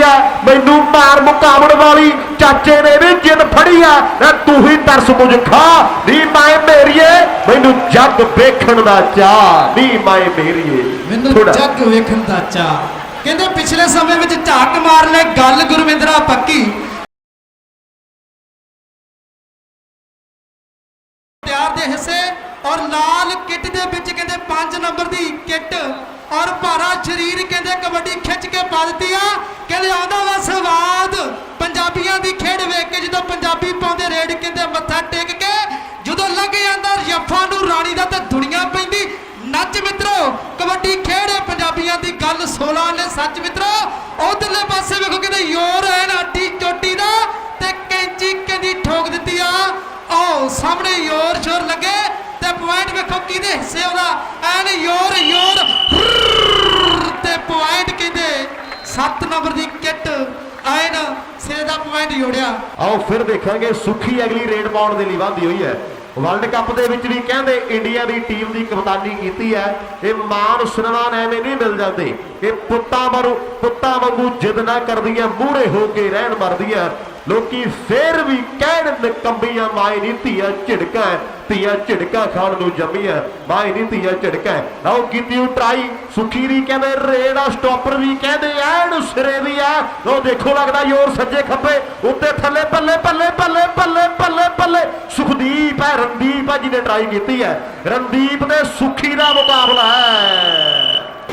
ਮਾਰੀ ਆ। ਮੈਨੂੰ ਮਾਰ ਮੁਕਾਵਣ ਵਾਲੀ ਚਾਚੇ ਨੇ ਵੀ ਜਿੱਦ ਫੜੀ ਆ। ਨਾ ਤੂੰ ਹੀ ਤਰਸ ਮੁਝ ਖਾ। ਨੀ ਮਾਏ ਮੇਰੀਏ ਮੈਨੂੰ ਜੱਗ ਵੇਖਣ ਦਾ ਚਾਹ ਨੀ ਮਾਏ ਮੇਰੀਏ ਮੈਨੂੰ। ਜੱਗ ਵੇਖਣ ਦਾ ਚਾਹ ਕਹਿੰਦੇ ਪਿਛਲੇ ਸਮੇਂ ਵਿੱਚ ਝਾਕ ਮਾਰ ਲੈ ਗੱਲ ਗੁਰਵਿੰਦਰਾ ਪੱਕੀ। ਪਿਆਰ ਦੇ ਹਿੱਸੇ ਔਰ ਲਾਲ ਕਿੱਟ ਦੇ ਵਿੱਚ ਕਹਿੰਦੇ 5 ਨੰਬਰ ਦੀ ਕਿੱਟ। ਔਰ ਭਾਰਾ ਸ਼ਰੀਰ ਕਹਿੰਦੇ ਕਬੱਡੀ ਖਿੱਚ ਕੇ ਪਾ ਦਿੱਤੀ ਆ। ਕਹਿੰਦੇ ਆਉਂਦਾ ਵਾ ਸਵਾਦ। ਪੰਜਾਬੀਆਂ ਦੀ ਖੇਡ ਵੇਖ ਕੇ ਜਦੋਂ ਪੰਜਾਬੀ ਪਾਉਂਦੇ, ਰੇਡ ਕਹਿੰਦੇ ਮੱਥਾ ਟੇਕ ਕੇ ਜਦੋਂ ਲੰਘ ਜਾਂਦਾ ਯੱਫਾ ਨੂੰ ਰਾਣੀ ਦਾ ਤੇ ਦੁਨੀਆ ਪੈਂਦੀ। ਨੱਚ ਮਿੱਤਰੋ, ਕਬੱਡੀ ਖੇਡ ਹੈ ਪੰਜਾਬੀਆਂ ਦੀ ਗੱਲ 16 ਨੇ ਸੱਚ ਮਿੱਤਰੋ। ਉਧਰਲੇ ਪਾਸੇ ਵੇਖੋ ਕਹਿੰਦੇ ਯੋਰ ਹੈ ਨਾ ਚੋਟੀ ਦਾ ਤੇ ਕੈਂਚੀ ਕਹਿੰਦੀ ਠੋਕ ਦਿੱਤੀ ਆ। ਆਓ, ਸਾਹਮਣੇ ਯੋਰ ਸ਼ੋਰ ਲੱਗੇ। ਤੇ ਪੁਆਇੰਟ ਵੇਖੋ ਕਿਹਦੇ ਹਿੱਸੇ ਉਹਦਾ। ਐਨ ਯੋਰ ਯੋਰ ਤੇ ਪੁਆਇੰਟ ਕਹਿੰਦੇ? 7 ਨੰਬਰ ਦੀ ਕਿੱਟ। ਐਨ ਸਿਰੇ ਦਾ ਪੁਆਇੰਟ ਜੋੜਿਆ। ਆਓ ਫਿਰ ਦੇਖਾਂਗੇ ਸੁਖੀ ਅਗਲੀ ਰੇਡ ਪਾਉਣ ਦੇ ਲਈ ਵਾਧੀ ਹੋਈ ਹੈ। ਵਰਲਡ ਕੱਪ ਦੇ ਵਿੱਚ ਵੀ ਕਹਿੰਦੇ ਇੰਡੀਆ ਦੀ ਟੀਮ ਦੀ ਕਪਤਾਨੀ ਕੀਤੀ ਹੈ। ਇਹ ਮਾਨ ਸਨਮਾਨ ਐਵੇਂ ਨਹੀਂ ਮਿਲ ਜਾਂਦੇ। ਇਹ ਪੁੱਤਾਂ ਵਾਂਗੂ ਪੁੱਤਾਂ ਵਾਂਗੂ ਜਿੱਦ ਨਾ ਕਰਦੀਆਂ ਮੂਹਰੇ ਹੋ ਕੇ ਰਹਿਣ ਮਰਦੀਆਂ ਲੋਕੀ ਫੇਰ ਵੀ ਕਹਿਣ ਨਿਕੰਬੀਆਂ ਮਾਏ ਨਹੀਂ ਧੀਆਂ ਝਿੜਕਾਂ ਹੈ, ਧੀਆਂ ਝਿੜਕਾਂ ਖਾਣ ਨੂੰ ਜੰਮੀਆਂ ਮਾਏ ਨਹੀਂ ਧੀਆਂ ਝਿੜਕਾਂ। ਹੈ। ਲਓ ਕੀਤੀ ਉਹ ਟਰਾਈ ਸੁਖੀ ਦੀ ਕਹਿੰਦੇ ਰੇਡ ਸਟਾਪਰ ਵੀ ਕਹਿੰਦੇ ਐਨ ਸਿਰੇ ਦੀ ਆ। ਲਓ ਦੇਖੋ ਲੱਗਦਾ ਯੋਰ ਸੱਜੇ ਖੱਬੇ ਉੱਤੇ ਥੱਲੇ ਪੱਲੇ ਪੱਲੇ ਪੱਲੇ ਪੱਲੇ ਪੱਲੇ ਪੱਲੇ। ਸੁਖਦੀਪ ਹੈ ਰਣਦੀਪ ਹੈ ਜਿਹਨੇ ਟਰਾਈ ਕੀਤੀ ਹੈ। ਰਣਦੀਪ ਤੇ ਸੁਖੀ ਦਾ ਮੁਕਾਬਲਾ ਹੈ।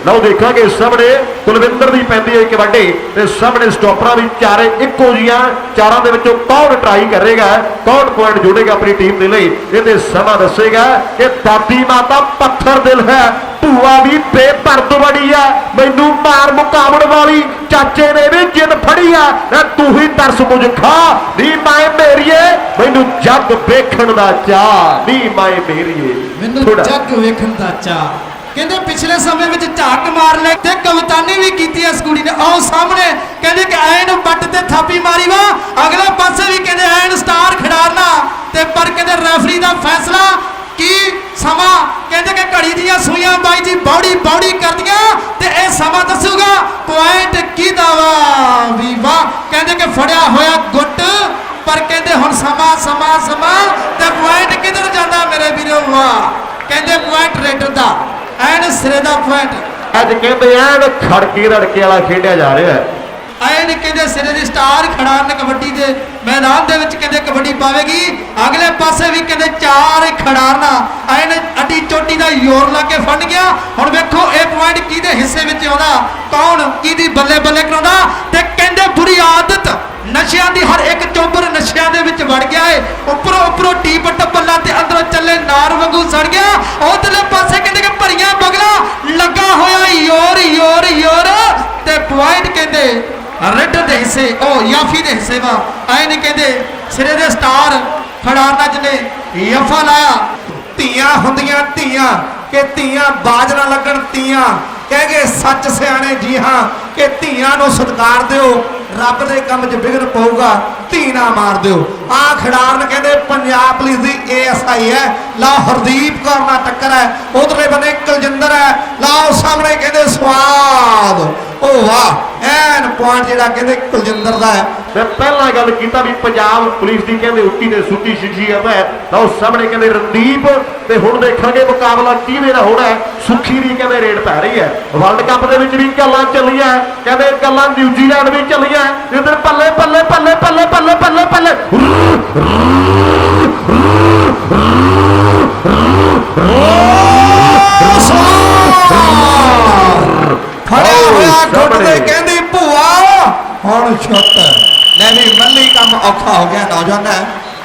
ਲਓ ਦੇਖਾਂਗੇ ਸਾਹਮਣੇ ਕੁਲਵਿੰਦਰ ਦੀ ਪੈਂਦੀ ਹੈ ਕਬੱਡੀ ਤੇ ਸਾਹਮਣੇ ਸਟਾਪਰਾਂ ਵੀ ਚਾਰੇ ਇੱਕੋ ਜੀਆਂ ਚਾਰਾਂ ਦੇ ਵਿੱਚੋਂ ਕੌਣ ਟਰਾਈ ਕਰੇਗਾ ਕੌਣ ਪੁਆਇੰਟ ਜੋੜੇਗਾ ਆਪਣੀ ਟੀਮ ਦੇ ਲਈ ਇਹ ਤੇ ਸਮਾਂ ਦੱਸੇਗਾ ਕਿ ਦਾਦੀ ਮਾਤਾ ਪੱਥਰ ਦਿਲ ਹੈ ਭੂਆ ਵੀ ਬੇਪਰਦ ਬੜੀ ਆ ਮੈਨੂੰ ਮਾਰ ਮੁਕਾਵਣ ਵਾਲੀ ਚਾਚੇ ਨੇ ਵੀ ਜਿੱਦ ਫੜੀ ਆ ਨਾ ਤੂੰ ਹੀ ਤਰਸ ਮੁਝ ਖਾ ਨੀ ਮਾਏ ਮੇਰੀਏ ਮੈਨੂੰ ਜੱਗ ਵੇਖਣ ਦਾ ਚਾਹ ਨੀ ਮਾਏ ਮੇਰੀਏ ਮੈਨੂੰ। ਜੱਗ ਵੇਖਣ ਦਾ ਚਾਹ ਕਹਿੰਦੇ ਪਿਛਲੇ ਸਮੇਂ ਵਿੱਚ ਝਾਕ ਮਾਰ ਲੈ ਤੇ ਕਵਤਾਨੀ ਵੀ ਕੀਤੀ ਇਸ ਕੁੜੀ ਨੇ। ਆਓ ਸਾਹਮਣੇ ਕਹਿੰਦੇ ਕਿ ਐਨ ਬੱਟ ਤੇ ਥਾਪੀ ਮਾਰੀ ਵਾ। ਅਗਲੇ ਪਾਸੇ ਵੀ ਕਹਿੰਦੇ ਐਨ ਸਟਾਰ ਖਿਡਾਰਨਾ। ਤੇ ਪਰ ਕਹਿੰਦੇ ਰੈਫਰੀ ਦਾ ਫੈਸਲਾ ਕੀ ਸਮਾਂ? ਕਹਿੰਦੇ ਕਿ ਘੜੀ ਦੀਆਂ ਸੂਈਆਂ ਬਾਈ ਜੀ ਬੌੜੀ ਬੌੜੀ ਕਰਦੀਆਂ ਤੇ ਇਹ ਸਮਾਂ ਦੱਸੂਗਾ। ਪੁਆਇੰਟ ਕਿਹਦਾ ਵਾ? ਵੀ ਵਾਹ, ਕਹਿੰਦੇ ਕਿ ਫੜਿਆ ਹੋਇਆ ਗੁੱਟ। ਪਰ ਕਹਿੰਦੇ ਹੁਣ ਸਮਾਂ ਸਮਾਂ ਸਮਾਂ ਤੇ ਪੁਆਇੰਟ ਕਿਧਰ ਜਾਂਦਾ ਮੇਰੇ ਵੀਰੋ? ਵਾਹ, ਕਹਿੰਦੇ ਪੁਆਇੰਟ ਰੇਡਰ ਦਾ। ਐਨ ਸਿਰੇ ਦਾ ਪੁਆਇੰਟ ਅੱਜ ਕਹਿੰਦੇ ਐਨ ਖੜਕੇ ਰੜਕੇ ਵਾਲਾ ਖੇਡਿਆ ਜਾ ਰਿਹਾ ਹੈ। ਐਨ ਕਹਿੰਦੇ ਸਿਰੇ ਦੀ ਸਟਾਰ ਖੜਾਰਨ ਕਬੱਡੀ ਦੇ ਮੈਦਾਨ ਦੇ ਵਿੱਚ ਕਹਿੰਦੇ ਕਬੱਡੀ ਪਾਵੇਗੀ। ਅਗਲੇ ਪਾਸੇ ਵੀ ਕਹਿੰਦੇ ਚਾਰ ਖੜਾਰਨਾ ਐਨ ਅੱਡੀ ਚੋਟੀ ਦਾ ਯੋਰ ਲਾ ਕੇ ਫੜ ਗਿਆ। ਹੁਣ ਵੇਖੋ ਇਹ ਪੁਆਇੰਟ ਕਿਹਦੇ ਹਿੱਸੇ ਵਿੱਚ ਆਉਂਦਾ। ਕੌਣ ਕਿਹਦੀ ਬੱਲੇ ਬੱਲੇ ਕਰਾਉਂਦਾ ਤੇ ਕਹਿੰਦੇ ਬੁਰੀ ਆਦਤ। ਨਸ਼ਿਆਂ ਦੀ ਹਰ ਇੱਕ ਚੋਬਰ ਨਸ਼ਿਆਂ ਦੇ ਵਿੱਚ ਵੜ ਗਿਆ ਏ। ਉੱਪਰੋਂ ਉੱਪਰੋਂ ਟੀਪ ਟੱਪਲਾਂ ਤੇ ਅੰਦਰੋਂ ਚੱਲੇ ਨਾਰ ਵਾਂਗੂ ਸੜ ਗਿਆ। ਉਧਰਲੇ ਪਾਸੇ ਕਹਿੰਦੇ ਕਿ ਭਰੀਆਂ ਬਗਲਾ, ਲੱਗਾ ਹੋਇਆ ਯੋਰ ਯੋਰ ਯੋਰ। ਤੇ ਪੁਆਇੰਟ ਕਹਿੰਦੇ ਰੈੱਡ ਦੇ ਹਿੱਸੇ ਉਹ ਯਾਫੀ ਦੇ ਹਿੱਸੇ ਵਾ। ਐ ਨਹੀਂ ਕਹਿੰਦੇ, ਸਿਰੇ ਦੇ ਸਟਾਰ ਖੜਾਰਨਾ ਜਿਹਨੇ ਯਫਾ ਲਾਇਆ, ਧੀਆਂ ਹੁੰਦੀਆਂ ਧੀਆਂ, ਕਿ ਧੀਆਂ ਬਾਜ ਨਾ ਲੱਗਣ, ਧੀਆਂ ਕਹਿ ਗਏ ਸੱਚ ਸਿਆਣੇ ਜੀ ਹਾਂ, ਕਿ ਧੀਆਂ ਨੂੰ ਸਤਿਕਾਰ ਦਿਓ। ਰੱਬ ਦੇ ਕੰਮ 'ਚ ਵਿਗੜ ਪਊਗਾ, ਧੀ ਨਾ ਮਾਰ ਦਿਓ। ਆ ਖਿਡਾਰਨ ਕਹਿੰਦੇ ਪੰਜਾਬ ਪੁਲਿਸ ਦੀ ਏਐਸਆਈ ਹੈ। ਲਾ ਹਰਦੀਪ ਕੌਰ ਨਾਲ ਟੱਕਰ ਹੈ। ਉਧਰਲੇ ਬੰਨੇ ਕੁਲਜਿੰਦਰ ਹੈ। ਲਾਓ ਸਾਹਮਣੇ ਕਹਿੰਦੇ ਸਵਾਦ। ਓ ਵਾਹ ਐਨ ਪੁਆਇੰਟ ਜਿਹੜਾ ਕਹਿੰਦੇ ਕੁਲਜਿੰਦਰ ਦਾ ਹੈ। ਮੈਂ ਪਹਿਲਾਂ ਗੱਲ ਕੀਤਾ ਵੀ ਪੰਜਾਬ ਪੁਲਿਸ ਦੀ ਕਹਿੰਦੇ ਉੱਤੀ ਤੇ ਸੁੱਤੀ ਸ਼ਖਸੀਅਤ ਹੈ ਤਾਂ ਉਹ ਸਾਹਮਣੇ ਕਹਿੰਦੇ ਰਣਦੀਪ ਤੇ ਹੁਣ ਦੇਖਾਂਗੇ ਮੁਕਾਬਲਾ ਕਿਹਦੇ ਨਾਲ ਹੋਣਾ ਹੈ। ਸੁਖੀ ਦੀ ਕਹਿੰਦੇ ਰੇਡ ਪੈ ਰਹੀ ਹੈ। ਵਰਲਡ ਕੱਪ ਦੇ ਵਿੱਚ ਵੀ ਗੱਲਾਂ ਚੱਲੀਆਂ ਕਹਿੰਦੇ ਗੱਲਾਂ ਨਿਊਜ਼ੀਲੈਂਡ ਵੀ ਚੱਲੀਆਂ ਇਧਰ ਪੱਲੇ ਪੱਲੇ ਪੱਲੇ ਪੱਲੇ ਪੱਲੇ ਪੱਲੇ ਪੱਲੇ। ਫੜਿਆ ਹੋਇਆ ਸਾਹਮਣੇ। ਤੇ ਕਹਿੰਦੀ ਹੁਣ ਛੁੱਟ। ਲੈ ਵੀ ਮੱਲੀ ਕੰਮ ਔਖਾ ਹੋ ਗਿਆ, ਨੌਜਵਾਨ।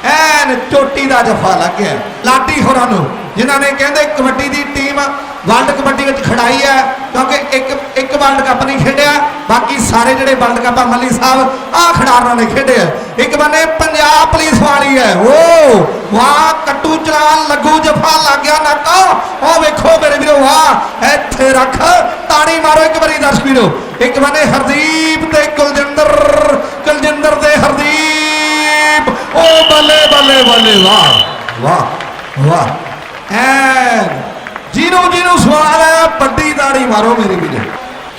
ਐਨ ਚੋਟੀ ਦਾ ਜਫਾ ਲੱਗ ਗਿਆ। ਲਾਡੀ ਹੋਰਾਂ ਨੂੰ, ਜਿਨ੍ਹਾਂ ਨੇ ਕਹਿੰਦੇ ਕਬੱਡੀ ਦੀ ਟੀਮ ਵਰਲਡ ਕਬੱਡੀ ਵਿੱਚ ਖੜਾਈ ਹੈ, ਕਿਉਂਕਿ ਇੱਕ ਇੱਕ ਵਰਲਡ ਕੱਪ ਨਹੀਂ ਖੇਡਿਆ, ਬਾਕੀ ਸਾਰੇ ਜਿਹੜੇ ਵਰਲਡ ਕੱਪ ਆ, ਮੱਲੀ ਸਾਹਿਬ, ਆ ਖਿਡਾਰਨਾਂ ਨੇ ਖੇਡਿਆ ਇੱਕ ਬੰਨੇ ਪੰਜਾਬ ਪੁਲਿਸ ਵਾਲੀ ਹੈ। ਓ, ਵਾਹ, ਕੱਟੂ ਚਲਾਨ ਲੱਗੂ ਜਫਾ ਲੱਗ ਗਿਆ ਨੱਕਾ ਉਹ ਵੇਖੋ ਮੇਰੇ ਵੀਰੋ, ਵਾਹ, ਇੱਥੇ ਰੱਖ, ਤਾੜੀ ਮਾਰੋ ਇੱਕ ਵਾਰੀ ਦਰਸ਼ਕ ਵੀਰੋ। ਇੱਕ ਬੰਨੇ ਬੱਲੇ ਬੱਲੇ ਵਾਹ। ਵਾਹ ਵਾਹ। ਐ ਜਿਹਨੂੰ ਜਿਹਨੂੰ ਸਵਾਲ ਹੈ ਵੱਡੀ ਤਾੜੀ ਮਾਰੋ ਮੇਰੇ ਵੀਰੋ।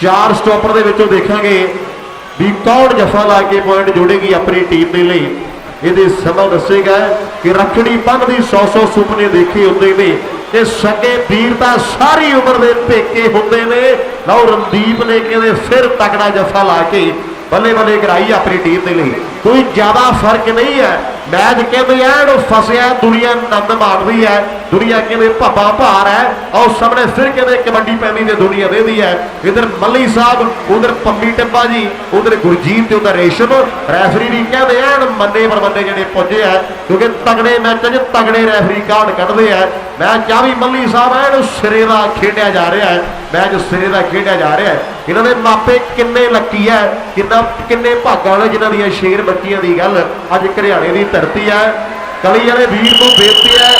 ਚਾਰ ਸਟਾਪਰ ਦੇ ਵਿੱਚੋਂ ਦੇਖਾਂਗੇ ਵੀ ਕੌਣ ਜਫਾ ਲਾ ਕੇ ਪੁਆਇੰਟ ਜੋੜੇਗੀ ਆਪਣੀ ਟੀਮ ਦੇ ਲਈ। ਇਹਦੇ ਸਮਾਂ ਦੱਸੇਗਾ ਕਿ ਰੱਖੜੀ ਬੰਨ੍ਹਦੀ 100-100 ਸੁਪਨੇ ਦੇਖੇ ਹੁੰਦੇ ਨੇ। ਤੇ ਸਕੇ ਵੀਰ ਤਾਂ ਸਾਰੀ ਉਮਰ ਦੇ ਪੇਕੇ ਹੁੰਦੇ ਨੇ। ਲਓ ਰਣਦੀਪ ਨੇ ਕਹਿੰਦੇ ਫਿਰ ਤਕੜਾ ਜਫਾ ਲਾ ਕੇ ਬੱਲੇ ਬੱਲੇ ਕਰਾਈ ਆਪਣੀ ਟੀਮ ਦੇ ਲਈ। ਕੋਈ ਜ਼ਿਆਦਾ ਫ਼ਰਕ ਨਹੀਂ ਹੈ। ਮੈਚ ਕਹਿੰਦੇ ਐਨ ਫਸਿਆ ਦੁਨੀਆ ਆਨੰਦ ਮਾਣਦੀ ਹੈ, ਦੁਨੀਆ ਕਹਿੰਦੇ ਭੱਬਾ ਭਾਰ ਹੈ ਔਰ ਸਾਹਮਣੇ ਫਿਰ ਕਹਿੰਦੇ ਕਬੱਡੀ ਪੈਂਦੀ ਤੇ ਦੁਨੀਆ ਦੇਦੀ ਹੈ। ਇਧਰ ਮੱਲੀ ਸਾਹਿਬ, ਉਧਰ ਪੰਮੀ ਟੱਪਾ ਜੀ, ਉਧਰ ਗੁਰਜੀਤ ਤੇ ਉਧਰ ਰੇਸ਼ਮ ਰੈਫਰੀ ਵੀ ਕਹਿੰਦੇ ਐਨ ਮੰਨੇ ਪਰਮੰਨੇ ਜਿਹੜੇ ਪੁੱਜੇ ਆ, ਕਿਉਂਕਿ ਤਗੜੇ ਮੈਚਾਂ 'ਚ ਤਗੜੇ ਰੈਫਰੀ ਕਾਰਡ ਕੱਢਦੇ ਆ। ਮੈਂ ਕਿਹਾ ਵੀ ਮੱਲੀ ਸਾਹਿਬ ਐਨ ਸਿਰੇ ਦਾ ਖੇਡਿਆ ਜਾ ਰਿਹਾ ਹੈ, ਮੈਚ ਸਿਰੇ ਦਾ ਖੇਡਿਆ ਜਾ ਰਿਹਾ ਹੈ। ਇਹਨਾਂ ਦੇ ਮਾਪੇ ਕਿੰਨੇ ਲੱਕੀ ਹੈ, ਕਿੰਨਾ ਕਿੰਨੇ ਭਾਗਾਂ ਵਾਲੇ ਜਿਨ੍ਹਾਂ ਦੀਆਂ ਸ਼ੇਰ ਬੱਚੀਆਂ ਦੀ ਗੱਲ ਅੱਜ ਘਰਿਆਣੇ ਦੀ ਧਰਤੀ ਹੈ। ਕਲੀ ਵਾਲੇ ਵੀਰ ਨੂੰ ਬੇਨਤੀ ਹੈ।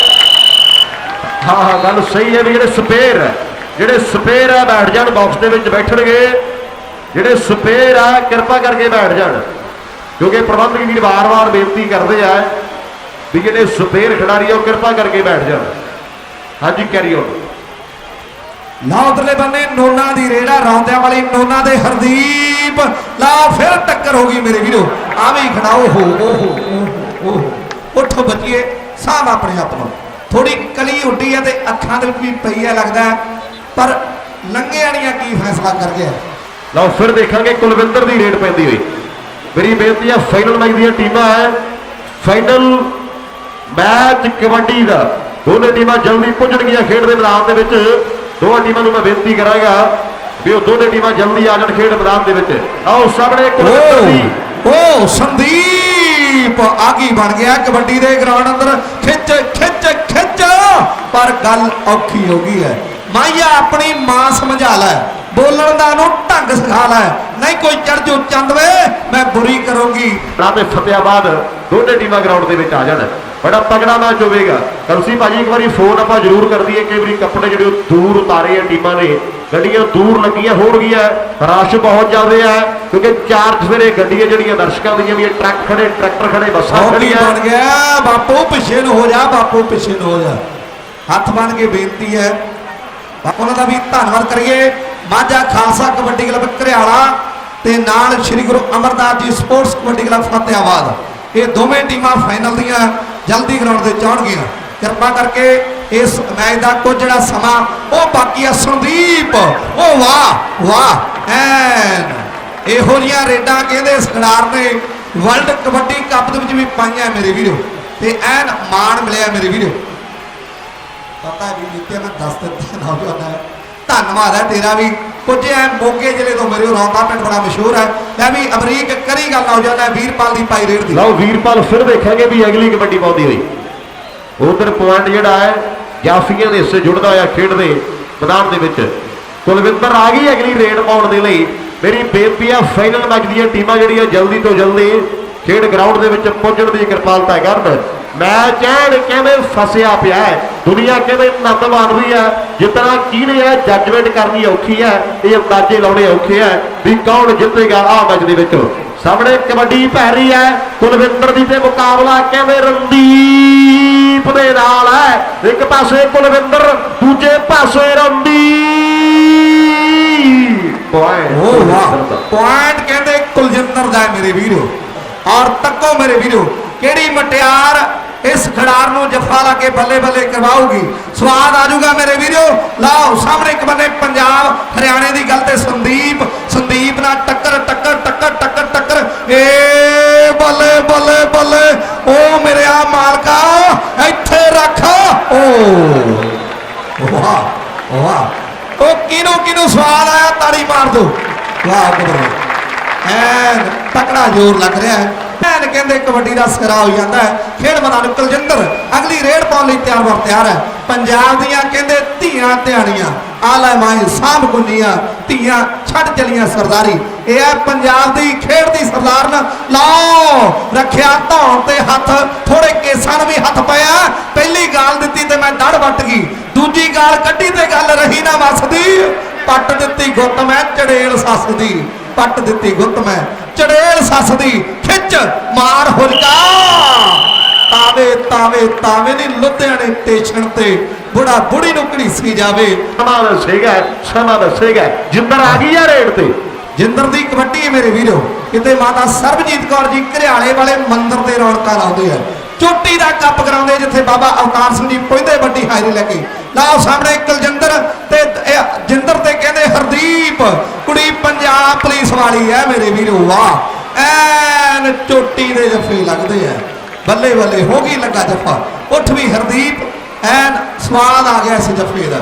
ਹਾਂ ਹਾਂ, ਗੱਲ ਸਹੀ ਹੈ ਵੀ ਜਿਹੜੇ ਸਪੇਅਰ ਜਿਹੜੇ ਸਪੇਅਰ ਆ, ਬੈਠ ਜਾਣ ਬਾਕਸ ਦੇ ਵਿੱਚ ਬੈਠਣਗੇ। ਜਿਹੜੇ ਸਪੇਅਰ ਆ, ਕਿਰਪਾ ਕਰਕੇ ਬੈਠ ਜਾਣ। ਕਿਉਂਕਿ ਪ੍ਰਬੰਧਕ ਵੀਰ ਵਾਰ-ਵਾਰ ਬੇਨਤੀ ਕਰਦੇ ਆ ਵੀ ਜਿਹੜੇ ਸਪੇਅਰ ਖਿਡਾਰੀ ਆ, ਉਹ ਕਿਰਪਾ ਕਰਕੇ ਬੈਠ ਜਾਣ। ਹਾਂਜੀ ਕੈਰੀ ਔਨ ਲਾ ਉਧਰਲੇ ਬੰਨੇ ਨੋਨਾ ਦੀ ਰੇੜਾ, ਰੌਂਦਿਆਂ ਵਾਲੀ ਨੋਨਾ ਦੇ ਹਰਦੀਪ। ਲਾ ਫਿਰ ਟੱਕਰ ਹੋ ਗਈ ਮੇਰੇ ਵੀਰੋ। ਆ ਵੀ ਖੜਾ ਓਹੋ ਓਹੋ ਉੱਠੋ ਬੱਚੀਏ ਸਾਹ ਆਪਣੇ ਆਪ ਨੂੰ। ਥੋੜੀ ਕਲੀ ਉੱਡੀ ਹੈ ਤੇ ਅੱਖਾਂ ਦੇ ਵਿੱਚ ਵੀ ਪਈ ਹੈ ਲੱਗਦਾ। ਪਰ ਲੰਗੇ ਵਾਲੀਆਂ ਕੀ ਫੈਸਲਾ ਕਰ ਗਿਆ ਲਓ ਫਿਰ ਦੇਖਾਂਗੇ ਕੁਲਵਿੰਦਰ ਦੀ ਰੇਡ ਪੈਂਦੀ ਹੋਈ। ਮੇਰੀ ਬੇਨਤੀ ਹੈ ਫਾਈਨਲ ਮੈਚ ਦੀਆਂ ਟੀਮਾਂ ਹੈ। ਫਾਈਨਲ ਮੈਚ ਕਬੱਡੀ ਦਾ। ਦੋਨੇ ਟੀਮਾਂ ਜਲਦੀ ਪਹੁੰਚਣਗੀਆਂ ਖੇਡ ਦੇ ਮੈਦਾਨ ਦੇ ਵਿੱਚ। ਦੋਵਾਂ ਟੀਮਾਂ ਨੂੰ ਮੈਂ ਬੇਨਤੀ ਕਰਾਂਗਾ ਵੀ ਉਹ ਦੋਨੇ ਟੀਮਾਂ ਜਲਦੀ ਆ ਜਾਣ ਖੇਡ ਮੈਦਾਨ ਦੇ ਵਿੱਚ। ਆਓ ਸਾਹਮਣੇ ਕੁਲਵਿੰਦਰ ਦੀ ਓ ਓ ਸੰਦੀਪ ਆਗੀ ਬਣ ਗਿਆ ਕਬੱਡੀ ਦੇ ਗਰਾਊਂਡ ਅੰਦਰ। ਖਿੱਚ ਖਿੱਚ ਖਿੱਚ। ਪਰ ਗੱਲ ਔਖੀ ਹੋ ਗਈ ਹੈ। ਮਾਈਆ ਆਪਣੀ ਮਾਂ ਸਮਝਾ ਲੈ। ਬੋਲਣ ਦਾ ਨੂੰ ਢੰਗ ਸਿਖਾ ਲੈ। ਨਹੀਂ ਕੋਈ ਚੜ ਜੋ ਚੰਦ ਵੇ, ਮੈਂ ਬੁਰੀ ਕਰੂੰਗੀ। ਨਾ ਤੇ ਫਤਿਆਬਾਦ ਦੋਨੇ ਟੀਮਾਂ ਗਰਾਊਂਡ ਦੇ ਵਿੱਚ ਆ ਜਾਣ। ਬੜਾ ਤਗੜਾ ਮੈਚ ਹੋਵੇਗਾ। ਕਲਸੀ ਭਾਜੀ ਇੱਕ ਵਾਰੀ ਫੋਨ ਆਪਾਂ ਜ਼ਰੂਰ ਕਰ ਦਈਏ ਕਈ ਵਾਰੀ ਕੱਪੜੇ ਜਿਹੜੇ ਉਹ ਦੂਰ ਉਤਾਰੇ ਆ ਟੀਮਾਂ ਨੇ ਗੱਡੀਆਂ ਦੂਰ ਲੱਗੀਆਂ ਹੋਣਗੀਆਂ ਰਸ਼ ਬਹੁਤ ਜ਼ਿਆਦਾ ਹੈ ਕਿਉਂਕਿ ਚਾਰ ਸਵੇਰੇ ਗੱਡੀਆਂ ਜਿਹੜੀਆਂ ਦਰਸ਼ਕਾਂ ਦੀਆਂ ਵੀ ਟਰੱਕ ਖੜੇ ਟਰੈਕਟਰ ਖੜੇ ਬੱਸਾਂ ਖੜੀਆਂ। ਬਣ ਗਿਆ? ਬਾਪੂ ਪਿੱਛੇ ਨੂੰ ਹੋ ਜਾ ਬਾਪੂ ਪਿੱਛੇ ਨੂੰ ਹੋ ਜਾ। ਹੱਥ ਬਣ ਕੇ ਬੇਨਤੀ ਹੈ। ਬਾਪੂ ਉਹਨਾਂ ਦਾ ਵੀ ਧੰਨਵਾਦ ਕਰੀਏ। ਮਾਝਾ ਖਾਲਸਾ ਕਬੱਡੀ ਕਲੱਬ ਘਰਿਆਲਾ ਤੇ ਨਾਲ ਸ੍ਰੀ ਗੁਰੂ ਅਮਰਦਾਸ ਜੀ ਸਪੋਰਟਸ ਕਬੱਡੀ ਕਲੱਬ ਫਤਿਆਬਾਦ ਇਹ ਦੋਵੇਂ ਟੀਮਾਂ ਫਾਈਨਲ ਦੀਆਂ। ਜਲਦੀ ਗਰਾਊਂਡ ਤੇ ਚਾਹਣਗੀਆਂ ਕਿਰਪਾ ਕਰਕੇ ਇਸ ਮੈਚ ਦਾ ਕੁਝ ਜਿਹੜਾ ਸਮਾਂ, ਉਹ ਬਾਕੀ ਆ ਸੰਦੀਪ। ਉਹ ਵਾਹ ਵਾਹ, ਐਨ। ਇਹੋ ਜਿਹੀਆਂ ਰੇਡਾਂ ਕਹਿੰਦੇ ਇਸ ਖਿਡਾਰ ਨੇ ਵਰਲਡ ਕਬੱਡੀ ਕੱਪ ਦੇ ਵਿੱਚ ਵੀ ਪਾਈਆਂ ਮੇਰੇ ਵੀਰੋ। ਤੇ ਐਨ ਮਾਣ ਮਿਲਿਆ ਮੇਰੇ ਵੀਰੋ। ਪਤਾ ਵੀ ਨਿੱਤਿਆ, ਮੈਂ ਦੱਸ ਦਿੱਤਾ ਨੌਜਵਾਨ ਧੰਨਵਾਦ ਹੈ ਤੇਰਾ ਵੀ। ਕੁਝ ਐ ਮੋਗੇ ਜ਼ਿਲ੍ਹੇ ਤੋਂ ਮੇਰੇ ਰੌਂਦਾ ਪਿੰਡ ਬੜਾ ਮਸ਼ਹੂਰ ਹੈ। ਲੈ ਵੀ ਅਮਰੀਕ ਕਰੀ ਗੱਲ ਨੌਜਵਾਨ ਹੈ ਵੀਰਪਾਲ ਦੀ ਪਾਈ ਰੇਡ ਦੀ। ਲਓ ਵੀਰਪਾਲ ਫਿਰ ਦੇਖਾਂਗੇ ਵੀ ਅਗਲੀ ਕਬੱਡੀ ਪਾਉਂਦੀ ਹੋਈ ਉਧਰ ਪੁਆਇੰਟ ਜਿਹੜਾ ਹੈ ਜਾਫੀਆਂ ਦੇ ਹਿੱਸੇ ਜੁੜਦਾ ਹੋਇਆ ਖੇਡ ਦੇ ਮੈਦਾਨ ਦੇ ਵਿੱਚ। ਕੁਲਵਿੰਦਰ ਆ ਗਈ ਅਗਲੀ ਰੇਡ ਪਾਉਣ ਦੇ ਲਈ। ਮੇਰੀ ਬੇਨਤੀ ਆ ਫਾਈਨਲ ਮੈਚ ਦੀਆਂ ਟੀਮਾਂ ਜਿਹੜੀਆਂ ਜਲਦੀ ਤੋਂ ਜਲਦੀ ਖੇਡ ਗਰਾਊਂਡ ਦੇ ਵਿੱਚ ਪਹੁੰਚਣ ਦੀ, ਕਿਰਪਾਲਤਾ ਕਰਨ। ਮੈਚ ਐਨ ਕਹਿੰਦੇ ਫਸਿਆ ਪਿਆ ਹੈ? ਦੁਨੀਆ ਕਹਿੰਦੇ ਆਨੰਦ ਮਾਣਦੀ ਹੈ? ਜਿਤਨਾ ਕਿਹਨੇ ਹੈ ਜੱਜਮੈਂਟ ਕਰਨੀ ਔਖੀ ਹੈ ਇਹ ਅੰਦਾਜ਼ੇ ਲਾਉਣੇ ਔਖੇ ਹੈ ਵੀ ਕੌਣ ਜਿੱਤੇਗਾ ਆਹ ਮੈਚ ਦੇ ਵਿੱਚ। ਸਾਹਮਣੇ ਕਬੱਡੀ ਪੈ ਰਹੀ ਹੈ ਕੁਲਵਿੰਦਰ ਦੀ ਤੇ ਮੁਕਾਬਲਾ ਕਹਿੰਦੇ ਰਣਦੀਪ ਦੇ ਨਾਲ ਹੈ? ਇੱਕ ਪਾਸੇ ਕੁਲਵਿੰਦਰ ਦੂਜੇ ਪਾਸੇ ਰਣਦੀਪ। ਪੁਆਇੰਟ ਕਹਿੰਦੇ ਕੁਲਜਿੰਦਰ ਦਾ ਮੇਰੇ ਵੀਰੋ। ਔਰ ਤੱਕੋ ਮੇਰੇ ਵੀਰੋ ਕਿਹੜੀ ਮਟਿਆਰ ਇਸ ਖਿਡਾਰ ਨੂੰ ਜੱਫਾ ਲਾ ਕੇ ਬੱਲੇ ਬੱਲੇ ਕਰਵਾਉਗੀ ਸਵਾਦ ਆ ਜਾਊਗਾ ਮੇਰੇ ਵੀਰੋ। ਲਾਓ, ਸਾਹਮਣੇ ਇੱਕ ਬੰਨੇ ਪੰਜਾਬ, ਹਰਿਆਣੇ ਦੀ ਗੱਲ ਤੇ ਸੰਦੀਪ ਸੰਦੀਪ ਨਾਲ ਟੱਕਰ ਟੱਕਰ ਟੱਕਰ ਟੱਕਰ ਟੱਕਰ। ਏ, ਬੱਲੇ ਬੱਲੇ ਬੱਲੇ। ਓ ਮੇਰੇ ਆ ਮਾਲਕਾ, ਇੱਥੇ ਰੱਖ। ਓ। ਵਾਹ ਵਾਹ। ਉਹ ਕਿਨੂੰ ਕਿਨੂੰ ਸਵਾਦ ਆਇਆ? ਤਾੜੀ ਮਾਰ ਦੋ ਵਾਹ ਕਬਰ ਐਨ, ਤਕੜਾ ਜ਼ੋਰ ਲੱਗ ਰਿਹਾ ਹੈ। ਐਨ ਕਹਿੰਦੇ ਕਬੱਡੀ ਦਾ ਸਿਰਾ ਹੋ ਜਾਂਦਾ ਹੈ। ਖੇਡ ਮੈਦਾਨ ਕੁਲਜਿੰਦਰ ਅਗਲੀ ਰੇਡ ਪਾਉਣ ਲਈ ਤਿਆਰ ਬਰ ਤਿਆਰ ਹੈ। ਪੰਜਾਬ ਦੀਆਂ ਕਹਿੰਦੇ ਧੀਆਂ ਧਿਆਣੀਆਂ ਆਲਾ ਮਾਈ ਸਾਂਭ ਗੁੰਨੀਆਂ ਧੀਆਂ ਛੱਡ ਚਲੀਆਂ ਸਰਦਾਰੀ। ਇਹ ਹੈ ਪੰਜਾਬ ਦੀ ਖੇਡ ਦੀ ਸਰਦਾਰਨ ਲਾਓ, ਰੱਖਿਆ ਧੌਣ ਤੇ ਹੱਥ ਥੋੜੇ ਕੇਸਾਂ ਨੂੰ ਵੀ ਹੱਥ ਪਾਇਆ। ਪਹਿਲੀ ਗਾਲ ਦਿੱਤੀ ਤੇ ਮੈਂ ਡੜ ਵੱਟ ਗਈ। ਦੂਜੀ ਗਾਲ ਕੱਢੀ ਤੇ ਗੱਲ ਰਹੀ ਨਾ ਵਸਦੀ ਪੱਟ ਦਿੱਤੀ ਗੁੱਤ ਮੈਂ ਚੜੇਲ ਸੱਸ ਦੀ। ਪੱਟ ਦਿੱਤੀ ਗੁੱਤ ਮੈਂ। ਚੜੇਲ ਸੱਸ ਦੀ ਖਿੱਚ ਮਾਰ ਹੁਲਕਾ। ਤਾਵੇ ਤਾਵੇ ਤਾਵੇ ਨਹੀਂ ਲੁਧਿਆਣੇ ਸਟੇਸ਼ਨ ਤੇ। ਬੁੜਾ ਬੁੜੀ ਨੂੰ ਘੜੀਸੀ ਜਾਵੇ। ਸਮਾਂ ਦੱਸੇਗਾ ਸਮਾਂ ਦੱਸੇਗਾ। ਜਿੰਦਰ ਆ ਗਈ ਆ ਰੇਡ ਤੇ। ਜਿੰਦਰ ਦੀ ਕਬੱਡੀ ਮੇਰੇ ਵੀਰੋ। ਕਿਤੇ ਮਾਤਾ ਸਰਬਜੀਤ ਕੌਰ ਜੀ ਘਰਿਆਲੇ ਵਾਲੇ ਮੰਦਿਰ ਤੇ ਰੌਣਕਾਂ ਲਾਉਂਦੇ ਆ। ਚੋਟੀ ਦਾ ਕੱਪ ਕਰਾਉਂਦੇ ਜਿੱਥੇ ਬਾਬਾ ਅਵਤਾਰ ਸਿੰਘ ਜੀ ਪਹੁੰਚਦੇ ਵੱਡੀ ਹਾਜ਼ਰੀ ਲੈ ਕੇ। ਲਾਓ ਸਾਹਮਣੇ ਕੁਲਜਿੰਦਰ ਤੇ ਜਿੰਦਰ ਤੇ ਕਹਿੰਦੇ ਹਰਦੀਪ। ਕੁੜੀ ਪੰਜਾਬ ਪੁਲਿਸ ਵਾਲੀ ਹੈ ਮੇਰੇ ਵੀਰੋ, ਵਾਹ। ਐਨ ਚੋਟੀ ਦੇ ਜੱਫੇ ਲੱਗਦੇ ਆ ਬੱਲੇ ਬੱਲੇ ਹੋ ਗਈ ਲੱਗਾ ਜੱਫਾ। ਉੱਠ ਵੀ ਹਰਦੀਪ, ਐਨ ਸਵਾਦ ਆ ਗਿਆ ਇਸ ਜੱਫੇ ਦਾ।